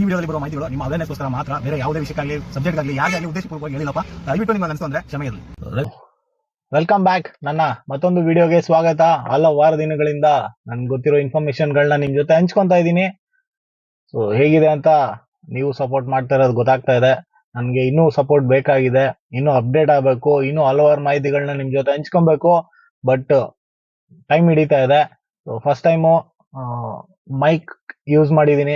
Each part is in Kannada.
ಈ ವಿಡಿಯೋದಲ್ಲಿ ಬರುವ ಮಾಹಿತಿಗಳು ನಿಮ್ಮ ಅವೇರ್ನೆಸ್ಗೋಸ್ಕರ ಮಾತ್ರ, ಬೇರೆ ಯಾವುದೇ ವಿಷಯಕ್ಕಾಗಲಿ ಸಬ್ಜೆಕ್ಟ್ ಆಗಲಿ ಯಾಕೆ ಆಗಲಿ ಉದ್ದೇಶಪೂರ್ವಕವಾಗಿ ಹೇಳಿಲ್ಲಪ್ಪ, ದಯವಿಟ್ಟು ನಿಮ್ಗೆ ಅನಿಸ್ತು ಅಂದ್ರೆ ಕ್ಷಮೆ ಇರಲಿ. ವೆಲ್ಕಮ್ ಬ್ಯಾಕ್ ನನ್ನ ಮತ್ತೊಂದು ವಿಡಿಯೋಗೆ ಸ್ವಾಗತ. ಹಲವಾರು ದಿನಗಳಿಂದ ನನ್ಗೆ ಗೊತ್ತಿರೋ ಇನ್ಫಾರ್ಮೇಶನ್ ಗಳನ್ನ ನಿಮ್ ಜೊತೆ ಹಂಚ್ಕೊಂತಾ ಇದ್ದೀನಿ. ಸೊ ಹೇಗಿದೆ ಅಂತ ನೀವು ಸಪೋರ್ಟ್ ಮಾಡ್ತಾ ಇರೋದು ಗೊತ್ತಾಗ್ತಾ ಇದೆ. ನನ್ಗೆ ಇನ್ನೂ ಸಪೋರ್ಟ್ ಬೇಕಾಗಿದೆ. ಇನ್ನೂ ಅಪ್ಡೇಟ್ ಆಗಬೇಕು. ಇನ್ನೂ ಹಲವಾರು ಮಾಹಿತಿಗಳನ್ನ ನಿಮ್ ಜೊತೆ ಹಂಚ್ಕೊಬೇಕು. ಬಟ್ ಟೈಮ್ ಹಿಡಿತಾ ಇದೆ. So first time mike use ಮಾಡಿದೀನಿ.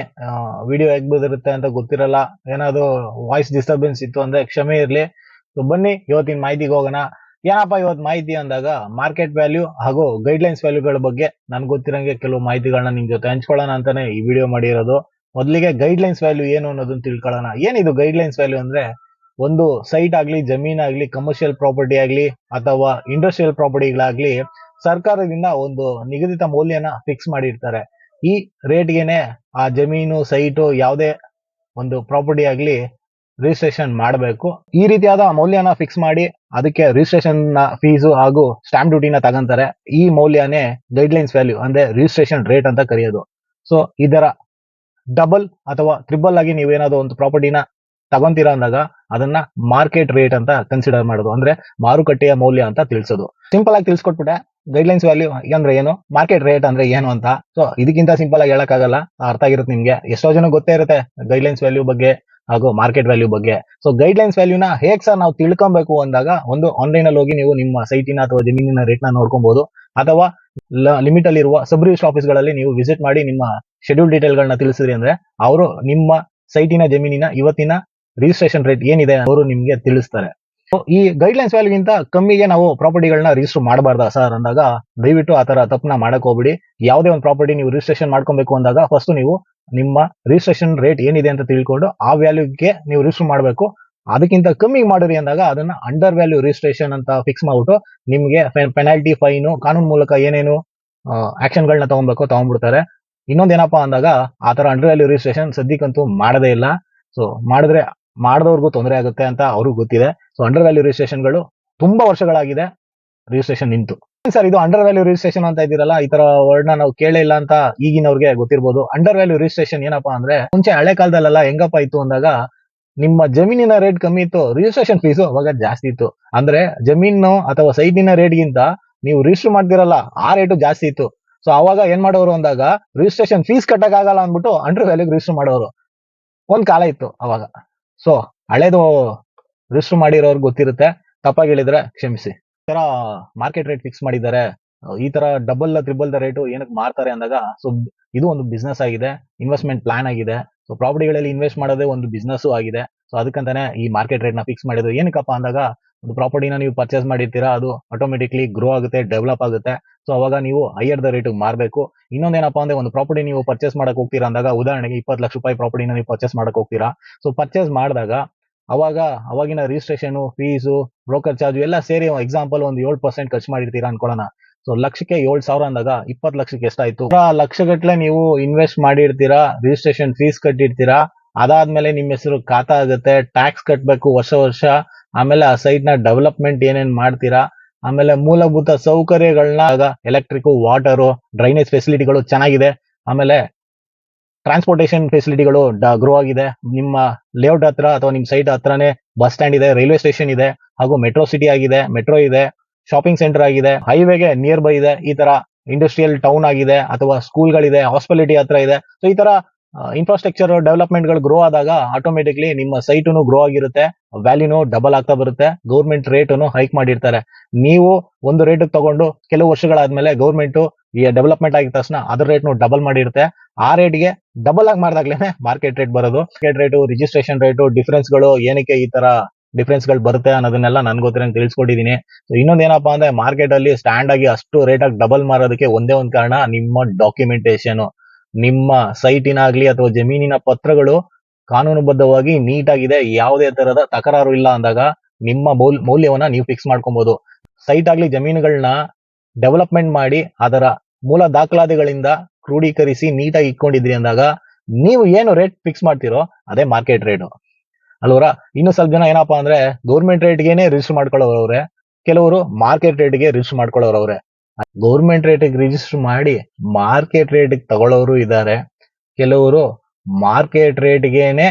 ವಿಡಿಯೋ ಹೇಗ್ ಬಂದಿರುತ್ತೆ ಅಂತ ಗೊತ್ತಿರಲ್ಲ. ಏನಾದ್ರು ವಾಯ್ಸ್ ಡಿಸ್ಟರ್ಬೆನ್ಸ್ ಇತ್ತು ಅಂದ್ರೆ ಕ್ಷಮೆ ಇರಲಿ. ಸೊ ಬನ್ನಿ, ಇವತ್ತಿನ ಮಾಹಿತಿಗೆ ಹೋಗೋಣ. ಏನಪ್ಪ ಇವತ್ತು ಮಾಹಿತಿ ಅಂದಾಗ ಮಾರ್ಕೆಟ್ ವ್ಯಾಲ್ಯೂ ಹಾಗೂ ಗೈಡ್ಲೈನ್ಸ್ ವ್ಯಾಲ್ಯೂಗಳ ಬಗ್ಗೆ ನನ್ಗೆ ಗೊತ್ತಿರಂಗೆ ಕೆಲವು ಮಾಹಿತಿಗಳನ್ನ ನಿಮ್ ಜೊತೆ ಹಂಚ್ಕೊಳ್ಳೋಣ ಅಂತಾನೆ ಈ ವಿಡಿಯೋ ಮಾಡಿರೋದು. ಮೊದಲಿಗೆ ಗೈಡ್ಲೈನ್ಸ್ ವ್ಯಾಲ್ಯೂ ಏನು ಅನ್ನೋದನ್ನ ತಿಳ್ಕೊಳ್ಳೋಣ. ಏನಿದು ಗೈಡ್ಲೈನ್ಸ್ ವ್ಯಾಲ್ಯೂ ಅಂದ್ರೆ, ಒಂದು ಸೈಟ್ ಆಗ್ಲಿ, ಜಮೀನ್ ಆಗ್ಲಿ ಕಮರ್ಷಿಯಲ್ ಪ್ರಾಪರ್ಟಿ ಆಗ್ಲಿ, ಅಥವಾ ಇಂಡಸ್ಟ್ರಿಯಲ್ ಪ್ರಾಪರ್ಟಿಗಳಾಗ್ಲಿ ಸರ್ಕಾರದಿಂದ ಒಂದು ನಿಗದಿತ ಮೌಲ್ಯನ ಫಿಕ್ಸ್ ಮಾಡಿರ್ತಾರೆ. ಈ ರೇಟ್ಗೆನೆ ಆ ಜಮೀನು, ಸೈಟು ಯಾವುದೇ ಒಂದು ಪ್ರಾಪರ್ಟಿ ಆಗಲಿ ರಿಜಿಸ್ಟ್ರೇಷನ್ ಮಾಡಬೇಕು. ಈ ರೀತಿಯಾದ ಮೌಲ್ಯನ ಫಿಕ್ಸ್ ಮಾಡಿ ಅದಕ್ಕೆ ರಿಜಿಸ್ಟ್ರೇಷನ್ನ ಫೀಸು ಹಾಗೂ ಸ್ಟಾಂಪ್ ಡ್ಯೂಟಿನ ತಗೊಂತಾರೆ. ಈ ಮೌಲ್ಯನೇ ಗೈಡ್ಲೈನ್ಸ್ ವ್ಯಾಲ್ಯೂ ಅಂದ್ರೆ ರಿಜಿಸ್ಟ್ರೇಷನ್ ರೇಟ್ ಅಂತ ಕರೆಯೋದು. ಸೊ ಇದರ ಡಬಲ್ ಅಥವಾ ತ್ರಿಬಲ್ ಆಗಿ ನೀವೇನಾದ್ರು ಒಂದು ಪ್ರಾಪರ್ಟಿನ ತಗೊಂತೀರಾ ಅಂದಾಗ ಅದನ್ನ ಮಾರ್ಕೆಟ್ ರೇಟ್ ಅಂತ ಕನ್ಸಿಡರ್ ಮಾಡೋದು. ಅಂದ್ರೆ ಮಾರುಕಟ್ಟೆಯ ಮೌಲ್ಯ ಅಂತ ತಿಳಿಸೋದು. ಸಿಂಪಲ್ ಆಗಿ ತಿಳಿಸ್ಕೊಟ್ಬಿಟ್ಟೆ. ಗೈಡ್ಲೈನ್ಸ್ ವ್ಯಾಲ್ಯೂ ಅಂದ್ರೆ ಏನು? ಮಾರ್ಕೆಟ್ ರೇಟ್ ಅಂದ್ರೆ ಏನು ಅಂತ. ಸೊ ಇದಕ್ಕಿಂತ ಸಿಂಪಲ್ ಆಗಿ ಹೇಳಕ್ಕಾಗಲ್ಲ. ಅರ್ಥ ಆಗಿರುತ್ತೆ ನಿಮ್ಗೆ. ಎಷ್ಟೋ ಜನ ಗೊತ್ತೇ ಇರುತ್ತೆ ಗೈಡ್ಲೈನ್ಸ್ ವ್ಯಾಲ್ಯೂ ಬಗ್ಗೆ ಹಾಗೂ ಮಾರ್ಕೆಟ್ ವ್ಯಾಲ್ಯೂ ಬಗ್ಗೆ. ಸೊ ಗೈಡ್ಲೈನ್ಸ್ ವ್ಯಾಲ್ಯೂನ ಹೇಗ್ ಸರ್ ನಾವು ತಿಳ್ಕೊಬೇಕು ಅಂದಾಗ ಒಂದು ಆನ್ಲೈನ್ ಅಲ್ಲಿ ಹೋಗಿ ನೀವು ನಿಮ್ಮ ಸೈಟಿನ ಅಥವಾ ಜಮೀನಿನ ರೇಟ್ನ ನೋಡ್ಕೊಬಹುದು ಅಥವಾ ಲಿಮಿಟ್ ಅಲ್ಲಿ ಇರುವ ಸಬ್ ರಿಜಿಸ್ಟರ್ ಆಫೀಸ್ಗಳಲ್ಲಿ ನೀವು ವಿಸಿಟ್ ಮಾಡಿ ನಿಮ್ಮ ಶೆಡ್ಯೂಲ್ ಡೀಟೇಲ್ ಗಳನ್ನ ತಿಳಿಸಿದ್ರಿ ಅಂದ್ರೆ, ಅವರು ನಿಮ್ಮ ಸೈಟಿನ ಜಮೀನಿನ ಇವತ್ತಿನ ರಿಜಿಸ್ಟ್ರೇಷನ್ ರೇಟ್ ಏನಿದೆ ಅವರು ನಿಮಗೆ ತಿಳಿಸ್ತಾರೆ. ಈ ಈ ಗೈಡ್ಲೈನ್ಸ್ ವ್ಯಾಲ್ಯೂಗಿಂತ ಕಮ್ಮಿಗೆ ನಾವು ಪ್ರಾಪರ್ಟಿಗಳನ್ನ ರಿಜಿಸ್ಟರ್ ಮಾಡಬಾರ್ದಾ ಸರ್ ಅಂದಾಗ ದಯವಿಟ್ಟು ಆ ತರ ತಪ್ಪನ್ನ ಮಾಡಕ್ ಹೋಗ್ಬಿಡಿ. ಯಾವುದೇ ಒಂದು ಪ್ರಾಪರ್ಟಿ ನೀವು ರಿಜಿಸ್ಟ್ರೇಷನ್ ಮಾಡ್ಕೊಬೇಕು ಅಂದಾಗ ಫಸ್ಟ್ ನೀವು ನಿಮ್ಮ ರಿಜಿಸ್ಟ್ರೇಷನ್ ರೇಟ್ ಏನಿದೆ ಅಂತ ತಿಳ್ಕೊಂಡು ಆ ವ್ಯಾಲ್ಯೂಗೆ ನೀವು ರಿಜಿಸ್ಟರ್ ಮಾಡಬೇಕು. ಅದಕ್ಕಿಂತ ಕಮ್ಮಿ ಮಾಡಿರಿ ಅಂದಾಗ ಅದನ್ನ ಅಂಡರ್ ವ್ಯಾಲ್ಯೂ ರಿಜಿಸ್ಟ್ರೇಷನ್ ಅಂತ ಫಿಕ್ಸ್ ಮಾಡ್ಬಿಟ್ಟು ನಿಮ್ಗೆ ಪೆನಾಲ್ಟಿ ಫೈನು ಕಾನೂನು ಮೂಲಕ ಏನೇನು ಆಕ್ಷನ್ ಗಳನ್ನ ತಗೊಬೇಕು ತಗೊಂಡ್ಬಿಡ್ತಾರೆ. ಇನ್ನೊಂದೇನಪ್ಪಾ ಅಂದಾಗ ಆ ತರ ಅಂಡರ್ ವ್ಯಾಲ್ಯೂ ರಿಜಿಸ್ಟ್ರೇಷನ್ ಸದ್ಯಕ್ಕಂತೂ ಮಾಡದೇ ಇಲ್ಲ. ಸೊ ಮಾಡಿದ್ರೆ ಮಾಡಿದವ್ರಿಗೂ ತೊಂದರೆ ಆಗುತ್ತೆ ಅಂತ ಅವ್ರಿಗೂ ಗೊತ್ತಿದೆ. ಸೊ ಅಂಡರ್ ವ್ಯಾಲ್ಯೂ ರಿಜಿಸ್ಟ್ರೇಷನ್ಗಳು ತುಂಬಾ ವರ್ಷಗಳಾಗಿದೆ. ರಿಜಿಸ್ಟ್ರೇಷನ್ ನಿಂತು. ಸರ್, ಇದು ಅಂಡರ್ ವ್ಯಾಲ್ಯೂ ರಿಜಿಸ್ಟ್ರೇಷನ್ ಅಂತ ಇದ್ದೀರಲ್ಲ, ಈ ತರ ವರ್ಡ್ ನಾವು ಕೇಳೇ ಇಲ್ಲ ಅಂತ ಈಗಿನವ್ರಿಗೆ ಗೊತ್ತಿರ್ಬೋದು. ಅಂಡರ್ ವ್ಯಾಲ್ಯೂ ರಿಜಿಸ್ಟ್ರೇಷನ್ ಏನಪ್ಪಾ ಅಂದ್ರೆ, ಮುಂಚೆ ಹಳೆ ಕಾಲದಲ್ಲೆಲ್ಲ ಹೆಂಗಪ್ಪ ಇತ್ತು ಅಂದಾಗ, ನಿಮ್ಮ ಜಮೀನಿನ ರೇಟ್ ಕಮ್ಮಿ ಇತ್ತು ರಿಜಿಸ್ಟ್ರೇಷನ್ ಫೀಸು ಅವಾಗ ಜಾಸ್ತಿ ಇತ್ತು. ಅಂದ್ರೆ ಜಮೀನು ಅಥವಾ ಸೈಟಿನ ರೇಟ್ಗಿಂತ ನೀವು ರಿಜಿಸ್ಟರ್ ಮಾಡ್ತಿರಲ್ಲ, ಆ ರೇಟು ಜಾಸ್ತಿ ಇತ್ತು. ಸೊ ಅವಾಗ ಏನ್ ಮಾಡೋರು ಅಂದಾಗ ರಿಜಿಸ್ಟ್ರೇಷನ್ ಫೀಸ್ ಕಟ್ಟಕ್ಕಾಗಲ್ಲ ಅಂದ್ಬಿಟ್ಟು ಅಂಡರ್ ವ್ಯಾಲ್ಯೂ ರಿಜಿಸ್ಟರ್ ಮಾಡೋರು. ಒಂದ್ ಕಾಲ ಇತ್ತು ಅವಾಗ. ಸೊ ಹಳೇದು ರಿಜಿಸ್ಟರ್ ಮಾಡಿರೋರ್ಗ್ ಗೊತ್ತಿರುತ್ತೆ. ತಪ್ಪಾಗಿ ಹೇಳಿದ್ರೆ ಕ್ಷಮಿಸಿ. ಈ ತರ ಮಾರ್ಕೆಟ್ ರೇಟ್ ಫಿಕ್ಸ್ ಮಾಡಿದ್ದಾರೆ. ಈ ತರ ಡಬಲ್ ತ್ರಿಬಲ್ ದ ರೇಟು ಏನಕ್ಕೆ ಮಾರ್ತಾರೆ ಅಂದಾಗ ಸೊ ಇದು ಒಂದು ಬಿಸ್ನೆಸ್ ಆಗಿದೆ. ಇನ್ವೆಸ್ಟ್ಮೆಂಟ್ ಪ್ಲಾನ್ ಆಗಿದೆ. ಸೊ ಪ್ರಾಪರ್ಟಿಗಳಲ್ಲಿ ಇನ್ವೆಸ್ಟ್ ಮಾಡೋದೇ ಒಂದು ಬಿಸ್ನೆಸ್ ಆಗಿದೆ. ಸೊ ಅದಕ್ಕಂತಾನೆ ಈ ಮಾರ್ಕೆಟ್ ರೇಟ್ನ ಫಿಕ್ಸ್ ಮಾಡಿದ್ರು ಏನಕ್ಕಪ್ಪ ಅಂದಾಗ ಒಂದು ಪ್ರಾಪರ್ಟಿನ ನೀವು ಪರ್ಚೇಸ್ ಮಾಡಿರ್ತೀರಾ, ಅದು ಆಟೋಮೆಟಿಕ್ಲಿ ಗ್ರೋ ಆಗುತ್ತೆ ಡೆವಲಪ್ ಆಗುತ್ತೆ. ಸೊ ಅವಾಗ ನೀವು ಹೈಯರ್ ದ ರೇಟ್ ಮಾರಬೇಕು. ಇನ್ನೊಂದೇನಪ್ಪ ಅಂದ್ರೆ, ಒಂದು ಪ್ರಾಪರ್ಟಿ ನೀವು ಪರ್ಚೇಸ್ ಮಾಡಕ್ ಹೋಗ್ತೀರಾ ಅಂದಾಗ, ಉದಾಹರಣೆಗೆ ಇಪ್ಪತ್ತು ಲಕ್ಷ ರೂಪಾಯಿ ಪ್ರಾಪರ್ಟಿನ ನೀವು ಪರ್ಚೇಸ್ ಮಾಡಕ್ ಹೋಗ್ತೀರಾ. ಸೊ ಪರ್ಚೇಸ್ ಮಾಡಿದಾಗ, ಅವಾಗ, ಅವಾಗಿನ ರಿಜಿಸ್ಟ್ರೇಷನ್ ಫೀಸು ಬ್ರೋಕರ್ ಚಾರ್ಜ್ ಎಲ್ಲ ಸೇರಿ ಎಕ್ಸಾಂಪಲ್ ಒಂದು ಏಳು ಪರ್ಸೆಂಟ್ ಖರ್ಚು ಮಾಡಿರ್ತೀರಾ ಅನ್ಕೊಳ್ಳೋಣ. ಸೊ ಲಕ್ಷಕ್ಕೆ ಏಳು ಸಾವಿರ ಅಂದಾಗ, ಇಪ್ಪತ್ತು ಲಕ್ಷಕ್ಕೆ ಎಷ್ಟಾಯ್ತು? ಲಕ್ಷಗಟ್ಟಲೆ ನೀವು ಇನ್ವೆಸ್ಟ್ ಮಾಡಿರ್ತೀರಾ ರಿಜಿಸ್ಟ್ರೇಷನ್ ಫೀಸ್ ಕಟ್ಟಿರ್ತೀರಾ, ಅದಾದ್ಮೇಲೆ ನಿಮ್ಮ ಹೆಸರು ಖಾತಾ ಆಗುತ್ತೆ ಟ್ಯಾಕ್ಸ್ ಕಟ್ಟಬೇಕು ವರ್ಷ ವರ್ಷ. ಆಮೇಲೆ ಆ ಸೈಟ್ನ ಡೆವಲಪ್ಮೆಂಟ್ ಏನೇನ್ ಮಾಡ್ತೀರಾ? ಆಮೇಲೆ ಮೂಲಭೂತ ಸೌಕರ್ಯಗಳನ್ನ ಎಲೆಕ್ಟ್ರಿಕ್ ವಾಟರು ಡ್ರೈನೇಜ್ ಫೆಸಿಲಿಟಿಗಳು ಚೆನ್ನಾಗಿದೆ. ಆಮೇಲೆ ಟ್ರಾನ್ಸ್ಪೋರ್ಟೇಷನ್ ಫೆಸಿಲಿಟಿಗಳು ಗ್ರೋ ಆಗಿದೆ. ನಿಮ್ಮ ಲೇಔಟ್ ಹತ್ರ ಅಥವಾ ನಿಮ್ಮ ಸೈಟ್ ಹತ್ರನೇ ಬಸ್ ಸ್ಟ್ಯಾಂಡ್ ಇದೆ ರೈಲ್ವೆ ಸ್ಟೇಷನ್ ಇದೆ, ಹಾಗೂ ಮೆಟ್ರೋ ಸಿಟಿ ಆಗಿದೆ ಮೆಟ್ರೋ ಇದೆ ಶಾಪಿಂಗ್ ಸೆಂಟರ್ ಆಗಿದೆ ಹೈವೇಗೆ ನಿಯರ್ ಬೈ ಇದೆ, ಈ ತರ ಇಂಡಸ್ಟ್ರಿಯಲ್ ಟೌನ್ ಆಗಿದೆ, ಅಥವಾ ಸ್ಕೂಲ್ಗಳಿದೆ ಹಾಸ್ಪಿಟಾಲಿಟಿ ಹತ್ರ ಇದೆ. ಸೊ ಈ ತರ ಇನ್ಫ್ರಾಸ್ಟ್ರಕ್ಚರ್ ಡೆವಲಪ್ಮೆಂಟ್ಗಳು ಗ್ರೋ ಆದಾಗ ಆಟೋಮೆಟಿಕ್ಲಿ ನಿಮ್ಮ ಸೈಟು ಗ್ರೋ ಆಗಿರುತ್ತೆ ವ್ಯಾಲ್ಯೂನು ಡಬಲ್ ಆಗ್ತಾ ಬರುತ್ತೆ ಗೌರ್ಮೆಂಟ್ ರೇಟನ್ನು ಹೈಕ್ ಮಾಡಿರ್ತಾರೆ. ನೀವು ಒಂದು ರೇಟ್ ತಗೊಂಡು ಕೆಲವು ವರ್ಷಗಳಾದ್ಮೇಲೆ ಗೌರ್ಮೆಂಟ್ ಈ ಡೆವಲಪ್ಮೆಂಟ್ ಆಗಿದ ತಕ್ಷಣ ಅದರ ರೇಟ್ನು ಡಬಲ್ ಮಾಡಿರುತ್ತೆ. ಆ ರೇಟ್ಗೆ ಡಬಲ್ ಆಗಿ ಮಾಡಿದಾಗ್ಲೇನೆ ಮಾರ್ಕೆಟ್ ರೇಟ್ ಬರೋದು. ಮಾರ್ಕೆಟ್ ರೇಟು ರಿಜಿಸ್ಟ್ರೇಷನ್ ರೇಟು ಡಿಫರೆನ್ಸ್ಗಳು ಏನಕ್ಕೆ ಈ ತರ ಡಿಫ್ರೆನ್ಸ್ಗಳು ಬರುತ್ತೆ ಅನ್ನೋದನ್ನೆಲ್ಲ ನನ್ ಗೊತ್ತಿರೋ ಸೊ ಇನ್ನೊಂದೇನಪ್ಪಾ ಅಂದ್ರೆ ಮಾರ್ಕೆಟ್ ಅಲ್ಲಿ ಸ್ಟ್ಯಾಂಡ್ ಆಗಿ ಅಷ್ಟು ರೇಟ್ ಆಗಿ ಡಬಲ್ ಮಾರೋದಕ್ಕೆ ಒಂದೇ ಒಂದ್ ಕಾರಣ ನಿಮ್ಮ ಡಾಕ್ಯುಮೆಂಟೇಶನ್ ನಿಮ್ಮ ಸೈಟಿನಾಗ್ಲಿ ಅಥವಾ ಜಮೀನಿನ ಪತ್ರಗಳು ಕಾನೂನುಬದ್ಧವಾಗಿ ಆಗಿದೆ ಯಾವುದೇ ತರಹದ ತಕರಾರು ಇಲ್ಲ ಅಂದಾಗ ನಿಮ್ಮ ಮೌಲ್, ಮೌಲ್ಯವನ್ನ ನೀವು ಫಿಕ್ಸ್ ಮಾಡ್ಕೊಬಹುದು ಸೈಟ್ ಆಗ್ಲಿ ಜಮೀನುಗಳನ್ನ ಡೆವಲಪ್ಮೆಂಟ್ ಮಾಡಿ ಅದರ ಮೂಲ ದಾಖಲಾತಿಗಳಿಂದ ಕ್ರೋಢೀಕರಿಸಿ ನೀಟಾಗಿ ಇಟ್ಕೊಂಡಿದ್ರಿ ಅಂದಾಗ ನೀವು ಏನು ರೇಟ್ ಫಿಕ್ಸ್ ಮಾಡ್ತೀರೋ ಅದೇ ಮಾರ್ಕೆಟ್ ರೇಟ್ ಅಲ್ವರ? ಇನ್ನು ಸ್ವಲ್ಪ ಜನ ಏನಪ್ಪಾ ಅಂದ್ರೆ ಗೌರ್ಮೆಂಟ್ ರೇಟ್ಗೆನೆ ರಿಜಿಸ್ಟರ್ ಮಾಡ್ಕೊಳ್ಳೋರವ್ರೆ. ಕೆಲವರು ಮಾರ್ಕೆಟ್ ರೇಟ್ಗೆ ರಿಜಿಸ್ಟರ್ ಮಾಡ್ಕೊಳ್ಳೋರವ್ರೆ. ಗೌರ್ಮೆಂಟ್ ರೇಟಿಗೆ ರಿಜಿಸ್ಟರ್ ಮಾಡಿ ಮಾರ್ಕೆಟ್ ರೇಟಿಗೆ ತಗೊಳ್ಳೋರು ಇದ್ದಾರೆ ಕೆಲವರು ಮಾರ್ಕೆಟ್ ರೇಟ್ಗೇನೆ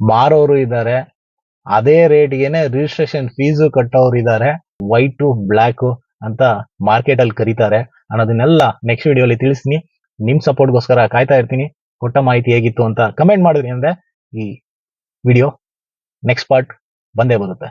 ಮಾರೋರು ಇದ್ದಾರೆ ಅದೇ ರೇಟ್ಗೆನೆ ರಿಜಿಸ್ಟ್ರೇಷನ್ ಫೀಸು ಕಟ್ಟೋರು ಇದ್ದಾರೆ ವೈಟ್ ಬ್ಲಾಕ್ ಅಂತ ಮಾರ್ಕೆಟ್ ಅಲ್ಲಿ ಕರೀತಾರೆ. ಅನ್ನೋದನ್ನೆಲ್ಲ ನೆಕ್ಸ್ಟ್ ವಿಡಿಯೋಲಿ ತಿಳಿಸ್ತೀನಿ. ನಿಮ್ ಸಪೋರ್ಟ್ಗೋಸ್ಕರ ಕಾಯ್ತಾ ಇರ್ತೀನಿ. ಕೊಟ್ಟ ಮಾಹಿತಿ ಹೇಗಿತ್ತು ಅಂತ ಕಮೆಂಟ್ ಮಾಡಿದ್ರಿ ಅಂದ್ರೆ ಈ ವಿಡಿಯೋ ನೆಕ್ಸ್ಟ್ ಪಾರ್ಟ್ ಬಂದೇ ಬರುತ್ತೆ.